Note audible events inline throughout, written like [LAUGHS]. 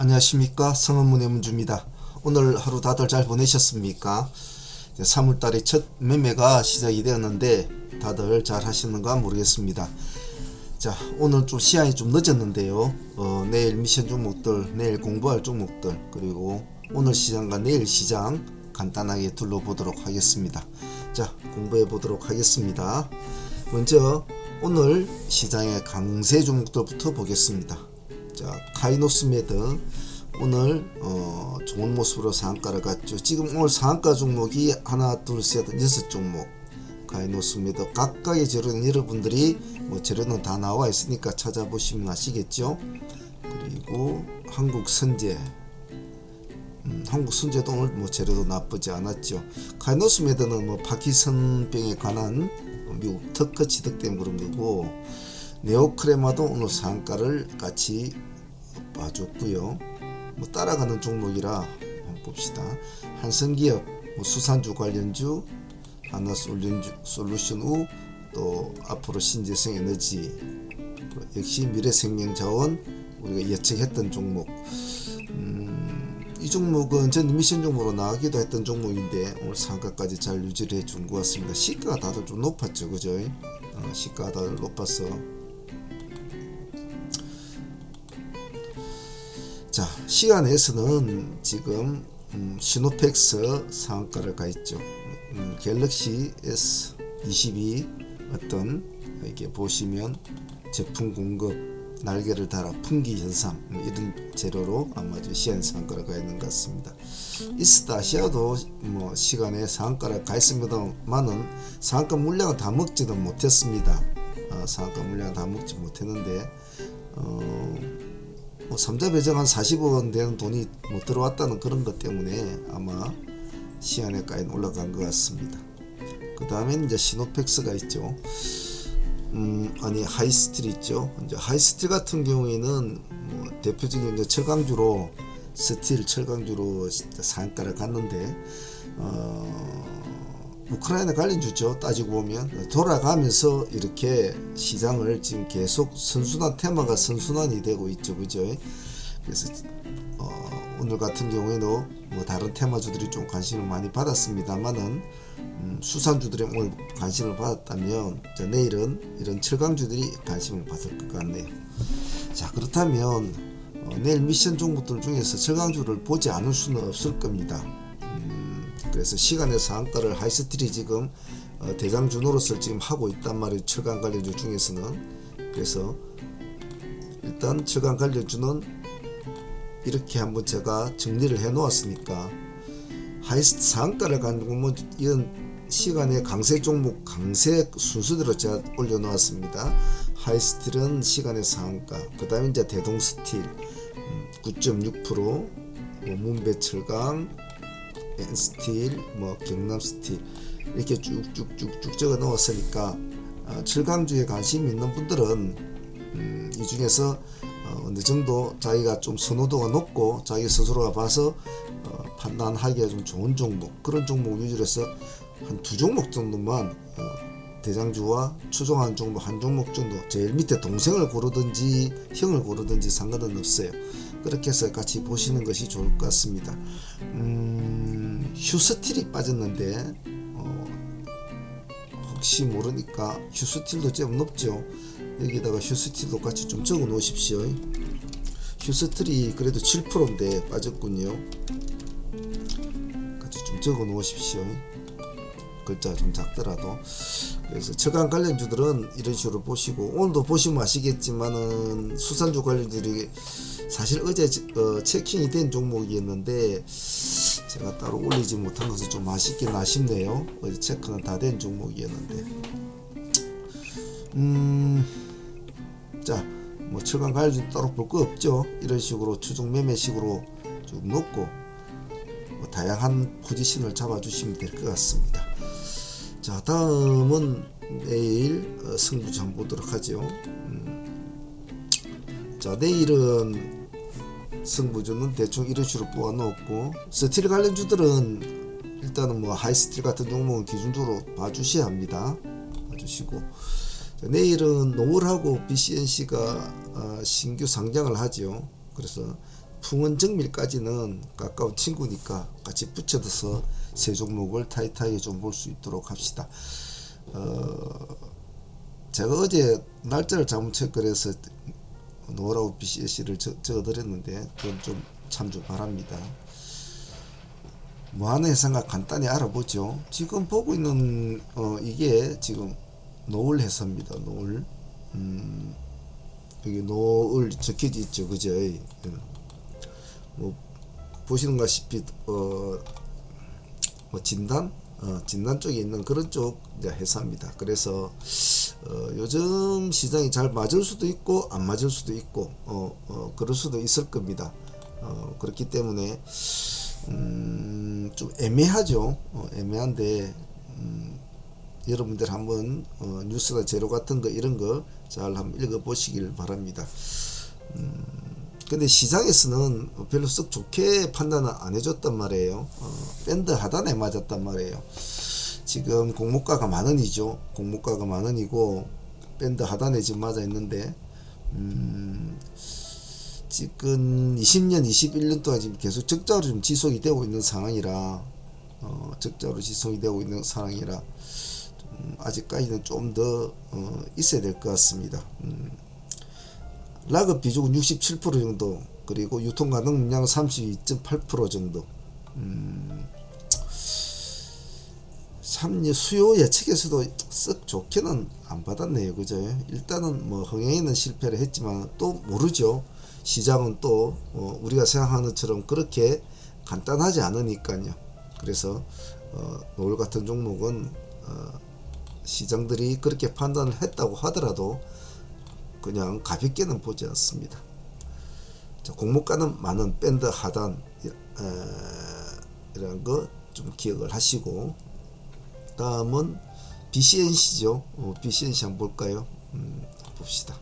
안녕하십니까 성원문의 문주입니다. 오늘 하루 다들 잘 보내셨습니까? 3월달에 첫 매매가 시작이 되었는데 다들 잘 하시는가 모르겠습니다. 자 오늘 좀 시간이 좀 늦었는데요. 어, 내일 미션 종목들, 내일 공부할 종목들 그리고 오늘 시장과 내일 시장 간단하게 둘러보도록 하겠습니다. 자 공부해 보도록 하겠습니다. 먼저 오늘 시장의 강세 종목들부터 보겠습니다. 자 카이노스메드 오늘 어, 좋은 모습으로 상한가를 갔죠. 지금 오늘 상한가 종목이 하나 둘 셋 여섯 종목 카이노스메드 각각의 재료는 여러분들이 뭐 재료는 다 나와 있으니까 찾아보시면 아시겠죠. 그리고 한국 선제 음, 한국 선제도 오늘 뭐 재료도 나쁘지 않았죠. 카이노스메드는 뭐 파키선병에 관한 미국 특허 취득 때문에 그런 거고 네오크레마도 오늘 상가를 같이 봐줬고요. 뭐 따라가는 종목이라 봅시다. 한성기업, 뭐 수산주 관련주, 하나솔루션 우, 또 앞으로 신재생 에너지, 역시 미래생명자원 우리가 예측했던 종목. 음, 이 종목은 전 미션 종목으로 나가기도 했던 종목인데 오늘 상가까지 잘 유지를 해준 것 같습니다. 시가가 다들 좀 높았죠, 그죠? 어, 시가가 다들 높아서 자 시간에서는 지금 음, 시노펙스 상한가를 가 있죠. 음, 갤럭시 S22 어떤 이렇게 보시면 제품 공급 날개를 달아 풍기 현상 뭐 이런 재료로 아마 시간 상한가를 가 있는 것 같습니다. 이스타시아도 뭐 시간에 상한가를 가 있습니다만은 상한가 물량을 다 먹지는 못했습니다. 어, 상한가 물량을 다 먹지 못했는데 어, 뭐 삼자 배정 한 40억 원 되는 돈이 뭐 들어왔다는 그런 것 때문에 아마 시안에까지 올라간 것 같습니다. 그 다음에 이제 시노펙스가 있죠. 음, 아니 하이스틸 있죠. 이제 하이스틸 같은 경우에는 뭐 대표적인 이제 철강주로 스틸 철강주로 상가를 갔는데 어, 우크라이나 관련주죠. 따지고 보면 돌아가면서 이렇게 시장을 지금 계속 선순환 테마가 선순환이 되고 있죠, 그죠? 그래서 어, 오늘 같은 경우에도 뭐 다른 테마주들이 좀 관심을 많이 받았습니다만은 음, 수산주들이 오늘 관심을 받았다면 자, 내일은 이런 철강주들이 관심을 받을 것 같네요. 자 그렇다면 어, 내일 미션 종목들 중에서 철강주를 보지 않을 수는 없을 겁니다. 그래서 시간의 상한가를 하이스틸이 지금 어, 대강주 노릇을 지금 하고 있단 말이에요. 철강 관련주 중에서는 그래서 일단 철강 관련주는 이렇게 한번 제가 정리를 해 놓았으니까 하이스트 상한가를 가지고 뭐 이런 시간의 강세 종목 강세 순서대로 제가 올려 놓았습니다. 하이스틸은 시간의 상한가 그 다음에 이제 대동스틸 9.6%뭐 문배철강 스틸, 뭐 경남 스틸 이렇게 쭉쭉쭉쭉 적어 넣었으니까 어, 철강주에 관심 있는 분들은 음, 이 중에서 어, 어느 정도 자기가 좀 선호도가 높고 자기 스스로가 봐서 어, 판단하기가 좀 좋은 종목 그런 종목 위주로 해서 한 두 종목 정도만 어, 대장주와 추종한 종목 한 종목 정도 제일 밑에 동생을 고르든지 형을 고르든지 상관은 없어요. 그렇게 해서 같이 보시는 것이 좋을 것 같습니다. 음, 휴스틸이 빠졌는데 어, 혹시 모르니까 휴스틸도 좀 높죠. 여기다가 휴스틸도 같이 좀 적어 놓으십시오. 휴스틸이 그래도 7%인데 빠졌군요. 같이 좀 적어 놓으십시오. 글자 좀 작더라도 그래서 철강 관련주들은 이런 식으로 보시고 오늘도 보시면 아시겠지만은 수산주 관련주들이 사실 어제 어, 체킹이 된 종목이었는데 제가 따로 올리지 못한 것은 좀 아쉽긴 아쉽네요. 어제 체크는 다 된 종목이었는데 음, 자, 뭐 철강 관련 따로 볼 거 없죠. 이런 식으로 추종 매매식으로 쭉 놓고 뭐 다양한 포지션을 잡아주시면 될 것 같습니다. 자, 다음은 내일 어, 승부 장 보도록 하죠. 음, 자, 내일은 승부주는 대충 이런 식으로 뽑아 놓고 스틸 관련 주들은 일단은 뭐 하이스틸 같은 종목은 기준적으로 봐주셔야 합니다. 봐주시고 자, 내일은 노을하고 BCNC가 어, 신규 상장을 하죠. 그래서 풍원 정밀까지는 가까운 친구니까 같이 붙여서 세 종목을 타이트하게 좀볼 수 있도록 합시다. 어, 제가 어제 날짜를 잘못 체크해서 노라우 BCS를 적어드렸는데 그건 좀 참조 바랍니다. 무한의 해상과 간단히 알아보죠. 지금 보고 있는 어, 이게 지금 노을 해서입니다. 노을. 음, 여기 노을 적혀져 있죠. 그죠? 예. 뭐 보시는 것시피 어, 뭐 진단 어, 진단 쪽에 있는 그런 쪽 회사입니다. 그래서 어, 요즘 시장이 잘 맞을 수도 있고 안 맞을 수도 있고 어, 어 그럴 수도 있을 겁니다. 어, 그렇기 때문에 음, 좀 애매하죠. 어, 애매한데 음, 여러분들 한번 어, 뉴스나 재료 같은 거 이런 거 잘 한번 읽어 보시길 바랍니다. 음, 근데 시장에서는 별로 썩 좋게 판단을 안 해줬단 말이에요. 어, 밴드 하단에 맞았단 말이에요. 지금 공모가가 만 원이죠. 공모가가 만 원이고 밴드 하단에 지금 맞아 있는데 음, 지금 20년, 21년 동안 지금 계속 적자로 좀 지속이 되고 있는 상황이라 어, 적자로 지속이 되고 있는 상황이라 음, 아직까지는 좀더 어, 있어야 될 것 같습니다. 음, 락업 비중은 67% 정도 그리고 유통 가능 물량 32.8% 정도. 음, 참 수요 예측에서도 썩 좋게는 안 받았네요. 그죠? 일단은 뭐 흥행에는 실패를 했지만 또 모르죠. 시장은 또 어, 우리가 생각하는 것처럼 그렇게 간단하지 않으니까요. 그래서 어, 노을 같은 종목은 어, 시장들이 그렇게 판단을 했다고 하더라도 그냥 가볍게는 보지 않습니다. 자, 공모가는 많은 밴드 하단 에, 이런 거 좀 기억을 하시고 다음은 BCNC죠. 어, BCNC 한번 볼까요? 음, 봅시다.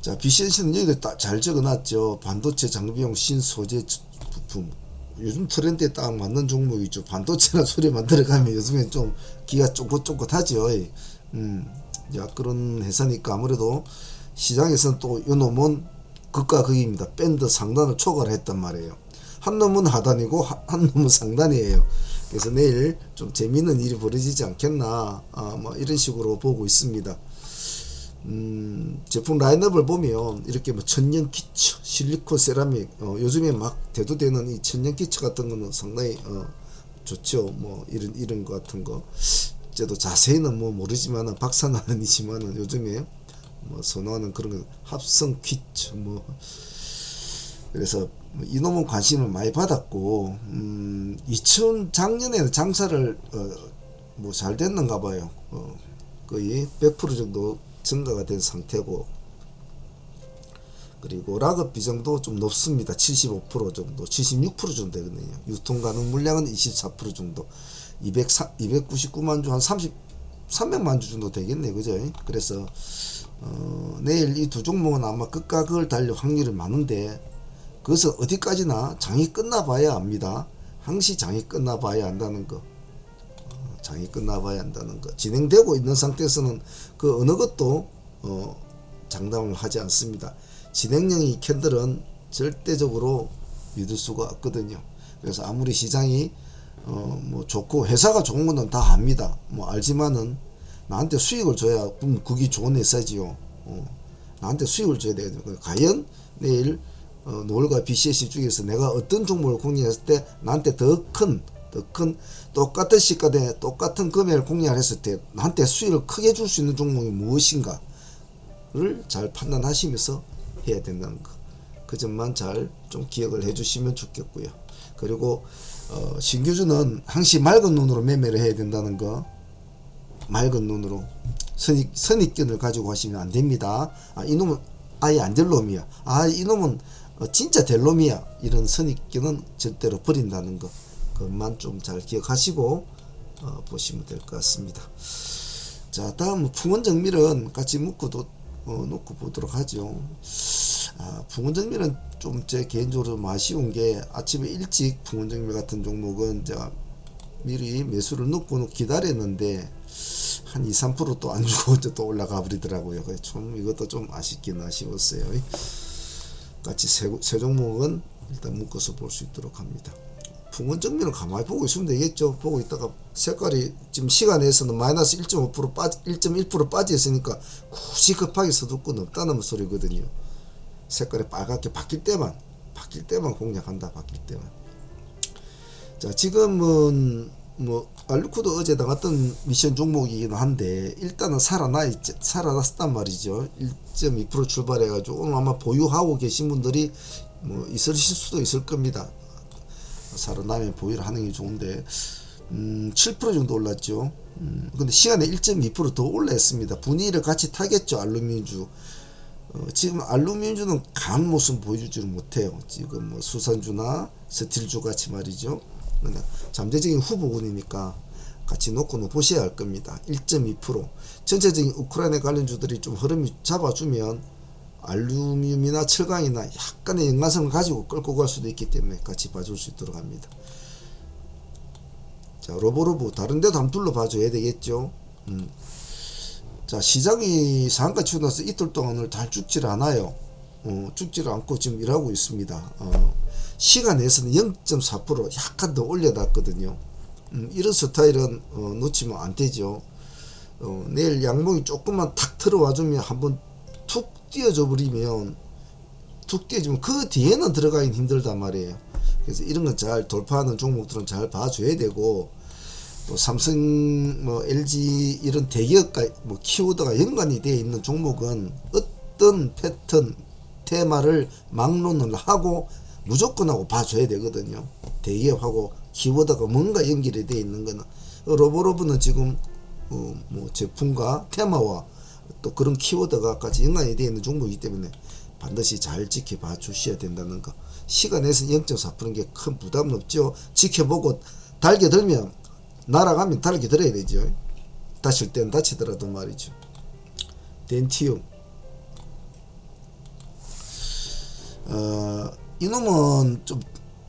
자, BCNC는 여기도 잘 적어놨죠. 반도체 장비용 신소재 부품. 요즘 트렌드에 딱 맞는 종목이죠. 반도체나 소리 만들어가면 요즘엔 좀 기가 쫑긋쫑긋하죠. 음, 야, 그런 회사니까 아무래도 시장에서는 또 요 놈은 극과 극입니다. 밴드 상단을 초과했단 말이에요. 한 놈은 하단이고 한 놈은 상단이에요. 그래서 내일 좀 재미있는 일이 벌어지지 않겠나 아, 뭐 이런 식으로 보고 있습니다. 음, 제품 라인업을 보면 이렇게 뭐 천연 기처, 실리콘 세라믹 어, 요즘에 막 대두되는 이 천연 기처 같은 거는 상당히 어, 좋죠. 뭐 이런 이런 거 같은 거. 저도 자세히는 뭐 모르지만은 박사는 아니지만은 요즘에 뭐 선호하는 그런 거 합성 퀴즈 뭐 그래서 뭐 이놈은 관심을 많이 받았고 음, 2000 작년에는 장사를 어, 뭐 잘 됐는가 봐요. 어, 거의 100% 정도 증가가 된 상태고 그리고 락업 비정도 좀 높습니다. 75% 정도, 76% 정도 되거든요. 유통 가능 물량은 24% 정도. 200, 299만 주, 한 30, 300만 주 정도 되겠네. 그죠? 그래서, 어, 내일 이 두 종목은 아마 끝과 극을 달릴 확률이 많은데, 그것은 어디까지나 장이 끝나봐야 압니다. 항시 장이 끝나봐야 한다는 거. 어, 장이 끝나봐야 한다는 거. 진행되고 있는 상태에서는 그 어느 것도, 어, 장담을 하지 않습니다. 진행형의 캔들은 절대적으로 믿을 수가 없거든요. 그래서 아무리 시장이 어 뭐 좋고 회사가 좋은 거는 다 압니다. 뭐 알지만은 나한테 수익을 줘야 그럼 그게 좋은 회사지요. 어 나한테 수익을 줘야 돼. 과연 내일 어 노을과 BCS 중에서 내가 어떤 종목을 공략했을 때 나한테 더 큰 더 큰 똑같은 시가에 똑같은 금액을 공략했을 때 나한테 수익을 크게 줄 수 있는 종목이 무엇인가를 잘 판단하시면서 해야 된다는 거. 그 점만 잘 좀 기억을 해 주시면 좋겠고요. 그리고 어, 신규주는 항시 맑은 눈으로 매매를 해야 된다는 거. 맑은 눈으로 선입, 선입견을 가지고 하시면 안 됩니다. 아, 이놈은 아예 안 될 놈이야. 아, 이놈은 어, 진짜 될 놈이야. 이런 선입견은 절대로 버린다는 거. 그것만 좀 잘 기억하시고 어, 보시면 될 것 같습니다. 자, 다음 풍원정밀은 같이 묶어도 어, 놓고 보도록 하죠. 아, 붕어정밀은 좀제 개인적으로 좀 아쉬운 게 아침에 일찍 붕어정밀 같은 종목은 제가 미리 매수를 넣고 기다렸는데 한 2, 3%또 안 주고 [LAUGHS] 또 올라가 버리더라고요. 좀 이것도 좀 아쉽긴 아쉬웠어요. 같이 세, 세 종목은 일단 묶어서 볼 수 있도록 합니다. 풍원 정면을 가만히 보고 있으면 되겠죠. 보고 있다가 색깔이 지금 시간에서는 마이너스 1.5% 빠지 1.1% 빠져 있으니까 굳이 급하게 서둘 건 없다는 소리거든요. 색깔이 빨갛게 바뀔 때만 바뀔 때만 공략한다. 바뀔 때만. 자 지금은 뭐 알루크도 어제 나갔던 미션 종목이긴 한데 일단은 살아나 있 살아났단 말이죠. 1.2% 출발해가지고 아마 보유하고 계신 분들이 뭐 있으실 수도 있을 겁니다. 살아나면 보유를 하는 게 좋은데 음, 7% 정도 올랐죠. 음, 근데 시간에 1.2%더 올랐습니다. 분위기를 같이 타겠죠 알루미늄주. 어, 지금 알루미늄주는 강한 모습 보여주지를 못해요. 지금 뭐 수산주나 스틸주 같이 말이죠. 잠재적인 후보군이니까 같이 놓고는 보셔야 할 겁니다. 1.2% 전체적인 우크라이나 관련 주들이 좀 흐름이 잡아주면 알루미늄이나 철강이나 약간의 연관성을 가지고 끌고 갈 수도 있기 때문에 같이 봐줄 수 있도록 합니다. 자 로보로보 다른 데도 한번 둘러봐줘야 되겠죠. 음. 자 시장이 상한가 치고 나서 이틀 동안을 잘 죽질 않아요. 어, 죽지를 않고 지금 일하고 있습니다. 어, 시간에서는 0.4% 약간 더 올려놨거든요. 음, 이런 스타일은 어, 놓치면 안 되죠. 어, 내일 양봉이 조금만 탁 들어와주면 한번 툭 띄워줘 버리면 툭 띄워주면 그 뒤에는 들어가긴 힘들단 말이에요. 그래서 이런 건 잘 돌파하는 종목들은 잘 봐줘야 되고 또 삼성, 뭐 LG 이런 대기업과 뭐 키워드가 연관이 되어 있는 종목은 어떤 패턴 테마를 막론을 하고 무조건 하고 봐줘야 되거든요. 대기업하고 키워드가 뭔가 연결이 되어 있는 거는 로보로브는 지금 어, 뭐 제품과 테마와 또 그런 키워드가 같이 연관이 되어 있는 종목이기 때문에 반드시 잘 지켜봐 주셔야 된다는 거. 시간에서 0.4%는 게 큰 부담은 없죠. 지켜보고 달게 들면 날아가면 달게 들어야 되죠. 다칠 땐 다치더라도 말이죠. 덴티움. 어, 이놈은 좀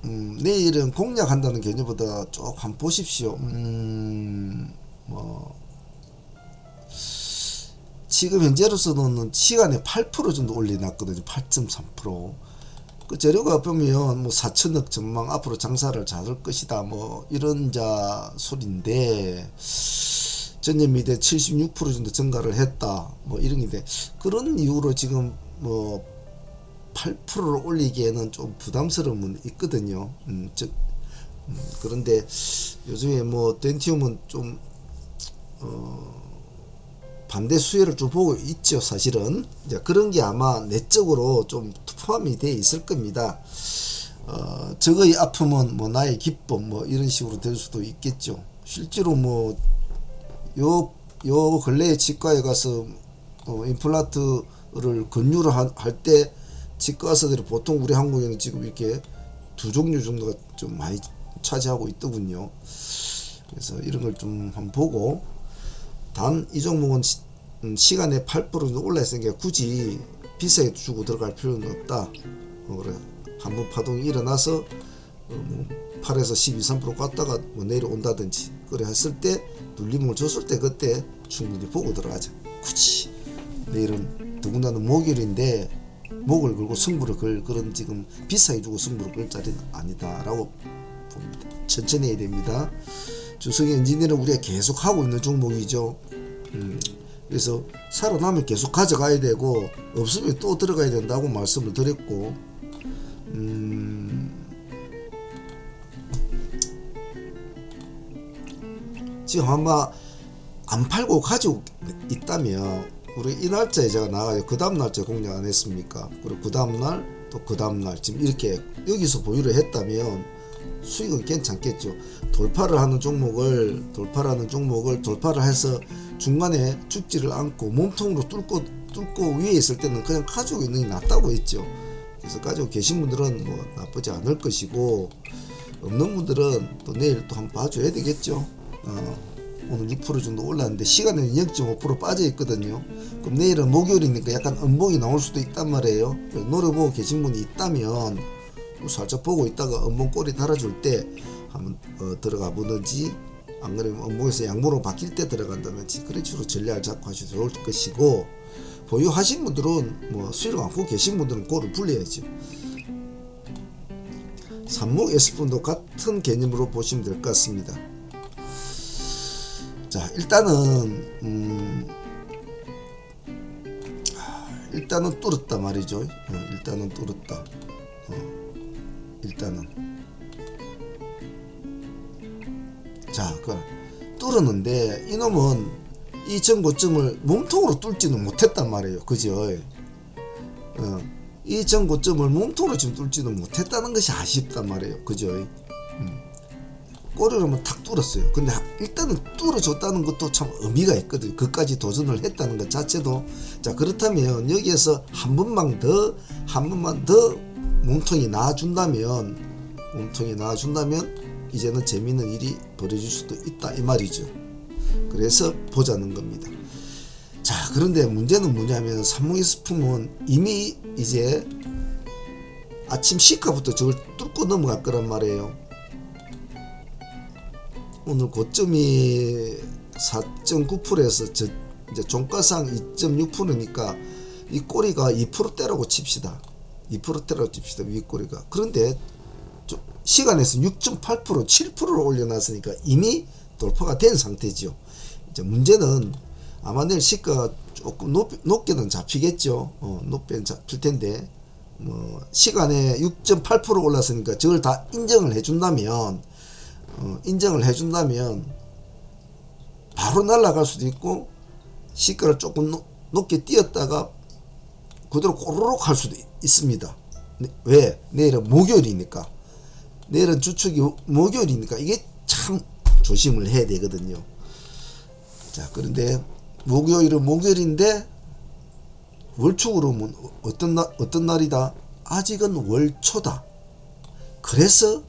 음, 내일은 공략한다는 개념보다 쭉 한번 보십시오. 음, 뭐 지금 현재로서는 시간에 8% 정도 올려놨거든요. 8.3%. 그 재료가 보면 뭐 4천억 전망 앞으로 장사를 잘할 것이다. 뭐 이런 자 소리인데 전년 미대 76% 정도 증가를 했다. 뭐 이런 게데 그런 이유로 지금 뭐 8%를 올리기에는 좀 부담스러움은 있거든요. 음, 즉 음, 그런데 요즘에 뭐 덴티움은 좀 어, 반대 수혜를 좀 보고 있죠, 사실은. 이제 그런 게 아마 내적으로 좀 포함이 돼 있을 겁니다. 어, 적의 아픔은 뭐 나의 기쁨 뭐 이런 식으로 될 수도 있겠죠. 실제로 뭐 요 요 근래에 치과에 가서 어, 임플란트를 권유를 할 때 치과 의사들이 보통 우리 한국에는 지금 이렇게 두 종류 정도가 좀 많이 차지하고 있더군요. 그래서 이런 걸 좀 한번 보고 단 이 종목은 시, 음, 시간에 8% 올라 있으니까 굳이 비싸게 주고 들어갈 필요는 없다. 어, 그래 한 번 파동이 일어나서 어, 뭐 8에서 12, 3% 갔다가 뭐 내려온다든지 그래 했을 때 눌림을 줬을 때 그때 충분히 보고 들어가자. 굳이 내일은 더군다나 목요일인데 목을 걸고 승부를 걸 그런 지금 비싸게 주고 승부를 걸 자리는 아니다라고 봅니다. 천천히 해야 됩니다. 주석의 엔지니어는 우리가 계속 하고 있는 종목이죠. 음, 그래서 살아나면 계속 가져가야 되고 없으면 또 들어가야 된다고 말씀을 드렸고 음, 지금 아마 안 팔고 가지고 있다면 우리 이 날짜에 제가 나가요 그 다음 날짜 공략 안 했습니까? 그리고 그 다음 날 또 그 다음 날 지금 이렇게 여기서 보유를 했다면 수익은 괜찮겠죠. 돌파를 하는 종목을 돌파하는 종목을 돌파를 해서 중간에 죽지를 않고 몸통으로 뚫고 뚫고 위에 있을 때는 그냥 가지고 있는 게 낫다고 했죠. 그래서 가지고 계신 분들은 뭐 나쁘지 않을 것이고 없는 분들은 또 내일 또 한번 봐줘야 되겠죠. 어, 오늘 6% 정도 올랐는데 시간에는 0.5% 빠져 있거든요. 그럼 내일은 목요일이니까 약간 음봉이 나올 수도 있단 말이에요. 노려보고 계신 분이 있다면 살짝 보고 있다가 음봉 꼬리 달아줄 때 한번 어, 들어가 보든지 안 그러면 음봉에서 양봉으로 바뀔 때 들어간다든지 그런 식으로 전략을 잡고 하셔도 좋을 것이고 보유하신 분들은 뭐 수익을 갖고 계신 분들은 고를 불려야죠. 산목 S분도 같은 개념으로 보시면 될 것 같습니다. 자 일단은 음, 일단은 뚫었다 말이죠. 어, 일단은 뚫었다. 어, 일단은 자, 그 뚫었는데 이놈은 이 전고점을 몸통으로 뚫지는 못했단 말이에요. 그죠? 어, 이 전고점을 몸통으로 지금 뚫지는 못했다는 것이 아쉽단 말이에요. 그죠? 음. 꼬리로만 탁 뚫었어요. 근데 일단은 뚫어줬다는 것도 참 의미가 있거든요. 그까지 도전을 했다는 것 자체도 자 그렇다면 여기에서 한 번만 더 한 번만 더 몸통이 나와준다면 몸통이 나와준다면 이제는 재밌는 일이 벌어질 수도 있다 이 말이죠. 그래서 보자는 겁니다. 자 그런데 문제는 뭐냐면 삼무이 스품은 이미 이제 아침 시가부터 저걸 뚫고 넘어갈 거란 말이에요. 오늘 고점이 4.9%에서 저 이제 종가상 2.6%니까 이 꼬리가 2%대라고 칩시다. 2%대라고 칩시다. 위 꼬리가. 그런데 좀 시간에서 6.8% 7%를 올려놨으니까 이미 돌파가 된 상태지요. 이제 문제는 아마 내일 시가 조금 높, 높게는 잡히겠죠. 어, 높게는 잡힐 텐데 뭐 시간에 6.8% 올랐으니까 저걸 다 인정을 해준다면 어, 인정을 해준다면 바로 날아갈 수도 있고 시가를 조금 노, 높게 뛰었다가 그대로 꼬르륵 할 수도 있습니다. 네, 왜? 내일은 목요일이니까. 내일은 주축이 목요일이니까 이게 참 조심을 해야 되거든요. 자, 그런데 목요일은 목요일인데 월축으로 보면 어떤 날, 어떤 날이다? 아직은 월초다. 그래서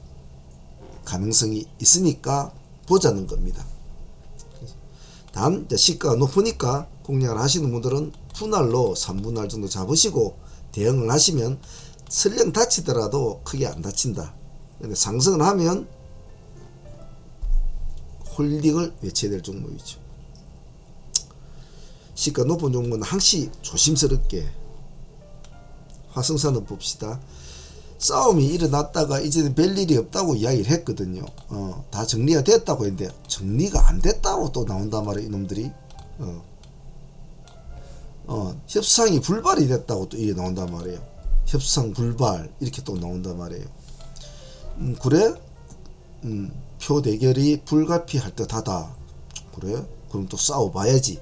가능성이 있으니까 보자는 겁니다. 다음 시가가 높으니까 공략을 하시는 분들은 분할로 3분할 정도 잡으시고 대응을 하시면 설령 다치더라도 크게 안 다친다. 근데 상승을 하면 홀딩을 외쳐야 될 종목이죠. 시가 높은 종목은 항시 조심스럽게 화성산업 봅시다. 싸움이 일어났다가 이제는 별일이 없다고 이야기를 했거든요. 어, 다 정리가 됐다고 했는데 정리가 안 됐다고 또 나온단 말이에요. 이놈들이. 어. 어, 협상이 불발이 됐다고 또 이게 나온단 말이에요. 협상 불발 이렇게 또 나온단 말이에요. 음, 그래? 음, 표 대결이 불가피할 듯하다. 그래? 그럼 또 싸워봐야지.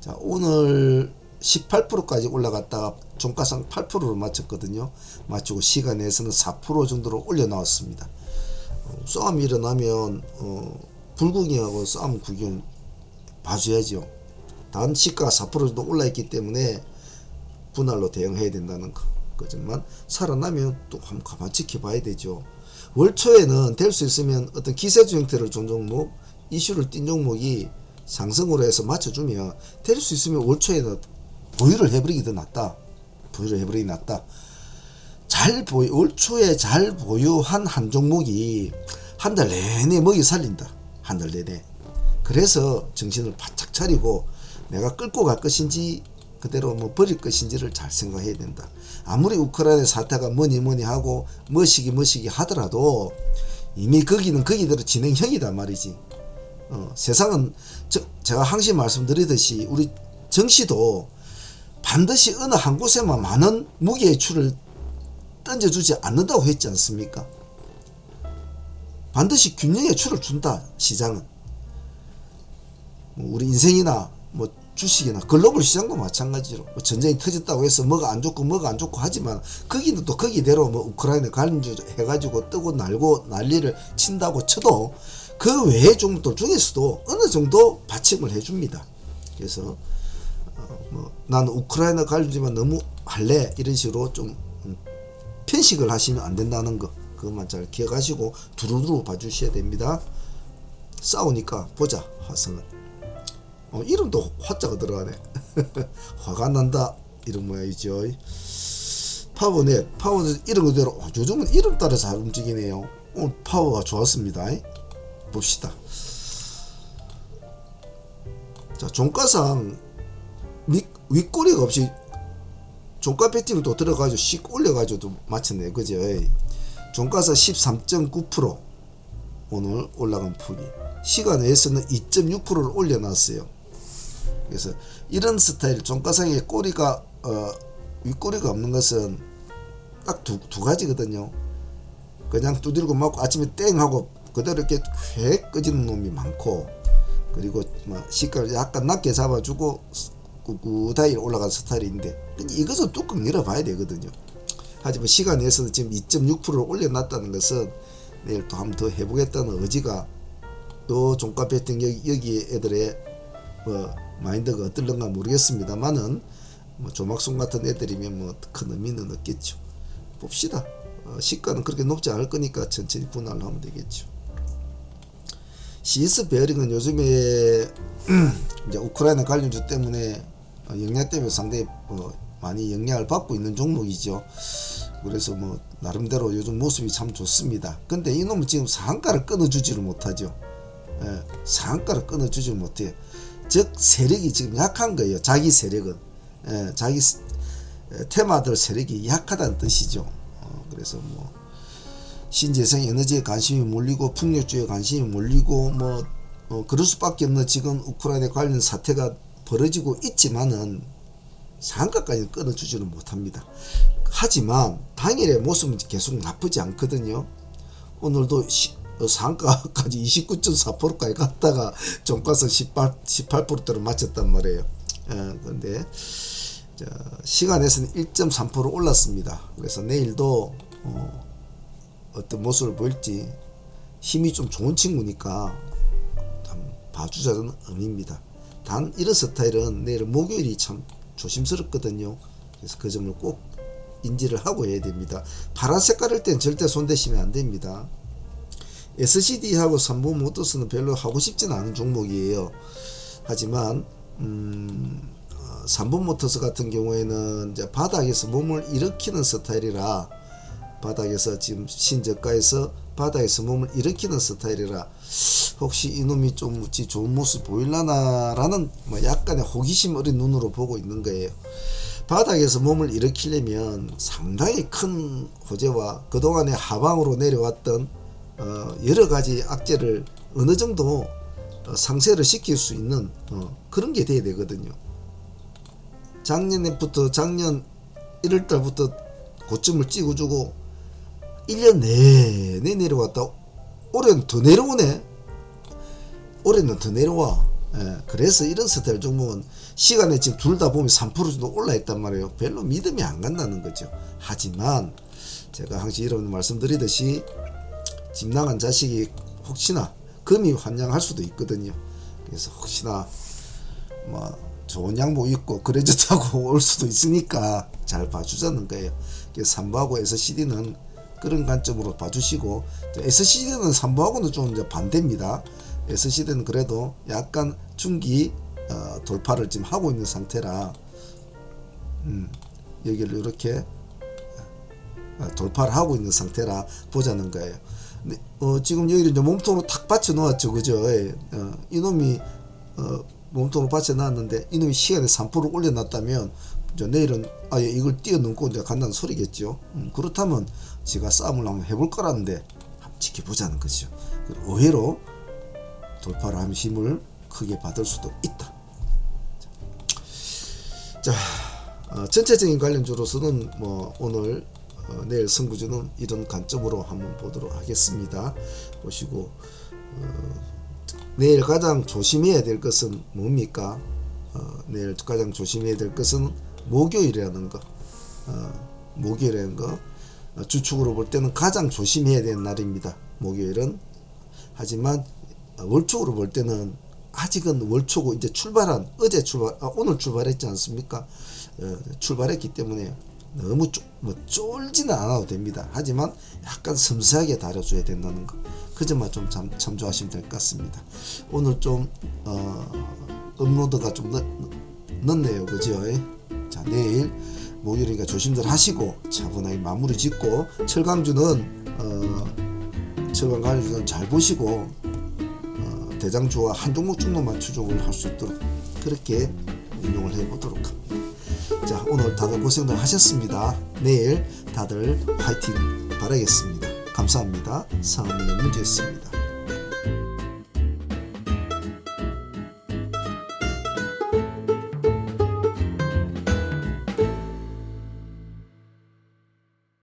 자, 오늘 18%까지 올라갔다가 종가상 8%로 맞췄거든요. 맞추고 시간 내에서는 4% 정도로 올려 나왔습니다. 어, 싸움이 일어나면 어, 불구경하고 싸움 구경 봐줘야죠. 단 시가 4% 정도 올라있기 때문에 분할로 대응해야 된다는 거. 거지만 살아나면 또 한번 가만 지켜봐야 되죠. 월 초에는 될 수 있으면 어떤 기세주 형태를 준 종목, 이슈를 띈 종목이 상승으로 해서 맞춰주면 될 수 있으면 월 초에는 보유를 해버리기 더 낫다. 보유를 해버리기 낫다. 잘 보유, 올 초에 잘 보유한 한 종목이 한 달 내내 먹이 살린다. 한 달 내내. 그래서 정신을 바짝 차리고 내가 끌고 갈 것인지 그대로 뭐 버릴 것인지를 잘 생각해야 된다. 아무리 우크라이나 사태가 뭐니 뭐니 하고 뭐시기 뭐시기 하더라도 이미 거기는 거기대로 진행형이다 말이지. 어, 세상은 저, 제가 항상 말씀드리듯이 우리 정시도 반드시 어느 한 곳에만 많은 무게의 추를 던져주지 않는다고 했지 않습니까? 반드시 균형의 추를 준다 시장은 뭐 우리 인생이나 뭐 주식이나 글로벌 시장도 마찬가지로 뭐 전쟁이 터졌다고 해서 뭐가 안 좋고 뭐가 안 좋고 하지만 거기는 또 거기대로 뭐 우크라이나 관주 해가지고 뜨고 날고 난리를 친다고 쳐도 그 외의 종목들 중에서도 어느 정도 받침을 해줍니다. 그래서 어, 뭐 나는 우크라이나 관주지만 너무 할래 이런 식으로 좀 음, 편식을 하시면 안 된다는 거 그것만 잘 기억하시고 두루두루 봐주셔야 됩니다. 싸우니까 보자 화성은. 어, 이름도 화자가 들어가네. [LAUGHS] 화가 난다 이런 모양이죠. 파워넷 파워넷 이런 그대로 어, 요즘은 이름 따라 잘 움직이네요. 오늘 파워가 좋았습니다. 봅시다. 자 종가상 밑, 윗꼬리가 없이 종가 배팅을 또 들어가지고 씩 올려가지고 또 맞췄네 그죠 종가서 13.9% 오늘 올라간 폭이 시간에서는 2.6%를 올려놨어요 그래서 이런 스타일 종가상의 꼬리가 어, 윗꼬리가 없는 것은 딱두 두 가지거든요 그냥 두들고 맞고 아침에 땡 하고 그대로 이렇게 획 꺼지는 놈이 많고 그리고 뭐 시가를 약간 낮게 잡아주고 꿋꿋하게 올라간 스타일인데 이것은 뚜껑 열어봐야 되거든요. 하지만 시간 내에서는 지금 2.6%를 올려놨다는 것은 내일 또 한번 더 해보겠다는 의지가 또 종가 배팅 여기, 여기 애들의 뭐 마인드가 어떨런가 모르겠습니다만은 뭐 조막송 같은 애들이면 뭐 큰 의미는 없겠죠. 봅시다. 어, 시가는 그렇게 높지 않을 거니까 천천히 분할을 하면 되겠죠. 시스 베어링은 요즘에 [CLEARS THROAT] 이제 우크라이나 관련주 때문에 어, 영향 때문에 상당히 뭐 많이 영향을 받고 있는 종목이죠. 그래서 뭐 나름대로 요즘 모습이 참 좋습니다. 근데 이놈은 지금 상한가를 끊어주지를 못하죠. 예, 상한가를 끊어주지 못해요. 즉 세력이 지금 약한 거예요. 자기 세력은 예, 자기 세- 에, 테마들 세력이 약하다는 뜻이죠. 어, 그래서 뭐 신재생 에너지에 관심이 몰리고 풍력주에 관심이 몰리고 뭐 어, 그럴 수밖에 없는 지금 우크라이나 관련 사태가 벌어지고 있지만은 상가까지 끊어주지는 못합니다. 하지만 당일의 모습은 계속 나쁘지 않거든요. 오늘도 상가까지 29.4%까지 갔다가 종가서 18, 18%대로 맞췄단 말이에요. 예, 그런데 자, 시간에서는 1.3% 올랐습니다. 그래서 내일도 어, 어떤 모습을 보일지 힘이 좀 좋은 친구니까 참 봐주자는 의미입니다. 단 이런 스타일은 내일 목요일이 참 조심스럽거든요. 그래서 그 점을 꼭 인지를 하고 해야 됩니다. 파란 색깔일 땐 절대 손대시면 안 됩니다. SCD하고 삼보 모터스는 별로 하고 싶지는 않은 종목이에요. 하지만 음, 어, 삼본 모터스 같은 경우에는 이제 바닥에서 몸을 일으키는 스타일이라 바닥에서 지금 신저가에서 바닥에서 몸을 일으키는 스타일이라 혹시 이놈이 좀 좋은 모습 보일라나라는 뭐 약간의 호기심 어린 눈으로 보고 있는 거예요. 바닥에서 몸을 일으키려면 상당히 큰 호재와 그동안의 하방으로 내려왔던 어, 여러 가지 악재를 어느 정도 어, 상쇄를 시킬 수 있는 어, 그런 게 돼야 되거든요. 작년에부터 작년 1월달부터 고점을 찍어주고 1년 내내 내려왔다. 올해는 더 내려오네. 올해는 더 내려와. 예, 그래서 이런 스타일 종목은 시간에 지금 둘 다 보면 3% 정도 올라있단 말이에요. 별로 믿음이 안 간다는 거죠. 하지만 제가 항상 이런 말씀드리듯이 집 나간 자식이 혹시나 금이 환장할 수도 있거든요. 그래서 혹시나 뭐 좋은 양복 입고 그래졌다고 [LAUGHS] 올 수도 있으니까 잘 봐주자는 거예요. 그래서 삼부하고 SCD는 그런 관점으로 봐주시고 SCD는 삼부하고는 좀 이제 반대입니다. SCD는 그래도 약간 중기 어, 돌파를 지금 하고 있는 상태라 음, 여기를 이렇게 어, 돌파를 하고 있는 상태라 보자는 거예요. 근데, 어, 지금 여기를 이제 몸통으로 탁 받쳐 놓았죠, 그죠? 예. 어, 이놈이 어, 몸통으로 받쳐 놨는데 이놈이 시간에 3% 올려놨다면 이제 내일은 아예 이걸 뛰어넘고 이제 간다는 소리겠죠. 음, 그렇다면 제가 싸움을 한번 해볼 거라는데 한번 지켜보자는 거죠. 의외로 돌파를 하면 힘을 크게 받을 수도 있다. 자, 어, 전체적인 관련주로서는 뭐 오늘 어, 내일 승부주는 이런 관점으로 한번 보도록 하겠습니다. 보시고 어, 내일 가장 조심해야 될 것은 뭡니까? 어, 내일 가장 조심해야 될 것은 목요일이라는 거. 어, 목요일이라는 거. 어, 주축으로 볼 때는 가장 조심해야 되는 날입니다. 목요일은. 하지만 어, 월초로 볼 때는 아직은 월초고 이제 출발한 어제 출발 아, 오늘 출발했지 않습니까? 어, 출발했기 때문에 너무 쪼, 뭐 쫄지는 않아도 됩니다. 하지만 약간 섬세하게 다뤄줘야 된다는 거. 그 점만 좀 참, 참조하시면 될 것 같습니다. 오늘 좀 어, 업로드가 좀 늦, 늦네요, 그죠? 자 내일 목요일이니까 조심들 하시고 차분하게 마무리 짓고 철강주는 어, 철강 관련주는 잘 보시고 어, 대장주와 한 종목 정도만 추종을 할 수 있도록 그렇게 응용을 해보도록 합니다. 자 오늘 다들 고생들 하셨습니다. 내일 다들 화이팅 바라겠습니다. 감사합니다. 상암의 문제였습니다.